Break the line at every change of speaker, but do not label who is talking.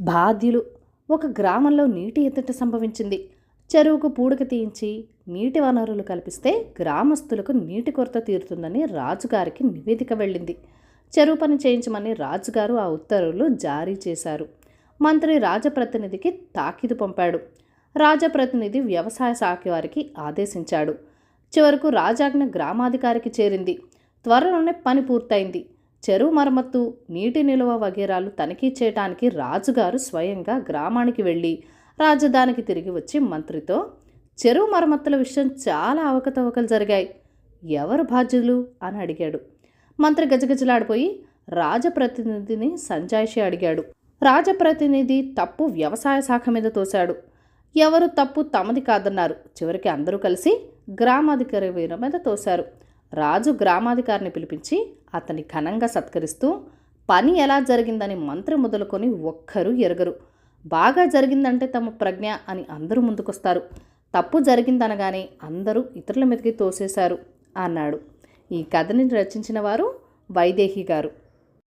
బాధ్యులు ఒక గ్రామంలో నీటి ఎద్దట సంభవించింది. చెరువుకు పూడిక తీయించి నీటి వనరులు కల్పిస్తే గ్రామస్తులకు నీటి కొరత తీరుతుందని రాజుగారికి నివేదిక వెళ్ళింది. చెరువు పని చేయించమని రాజుగారు ఆ ఉత్తర్వులు జారీ చేశారు. మంత్రి రాజప్రతినిధికి తాకిదు పంపాడు. రాజప్రతినిధి వ్యవసాయ శాఖ వారికి ఆదేశించాడు. చివరకు రాజాజ్ఞ గ్రామాధికారికి చేరింది. త్వరలోనే పని పూర్తయింది. చెరువు మరమ్మత్తు నీటి నిల్వ వగేరాలు తనిఖీ చేయడానికి రాజుగారు స్వయంగా గ్రామానికి వెళ్ళి రాజధానికి తిరిగి వచ్చి మంత్రితో చెరువు మరమ్మతుల విషయం చాలా అవకతవకలు జరిగాయి. ఎవరు బాధ్యులు? అని అడిగాడు. మంత్రి గజగజలాడిపోయి రాజప్రతినిధిని సంజాయిషి అడిగాడు. రాజప్రతినిధి తప్పు వ్యవసాయ శాఖ మీద తోశాడు. ఎవరు తప్పు తమది కాదన్నారు. చివరికి అందరూ కలిసి గ్రామాధికారి వీర మీద తోశారు. రాజు గ్రామాధికారిని పిలిపించి అతని ఘనంగా సత్కరిస్తూ పని ఎలా జరిగిందని మంత్రి మొదలుకొని ఒక్కరూ ఎరగరు. బాగా జరిగిందంటే తమ ప్రజ్ఞ అని అందరూ ముందుకొస్తారు. తప్పు జరిగిందనగానే అందరూ ఇతరుల మీదకి తోసేశారు అన్నాడు. ఈ కథని రచించిన వారు వైదేహి గారు.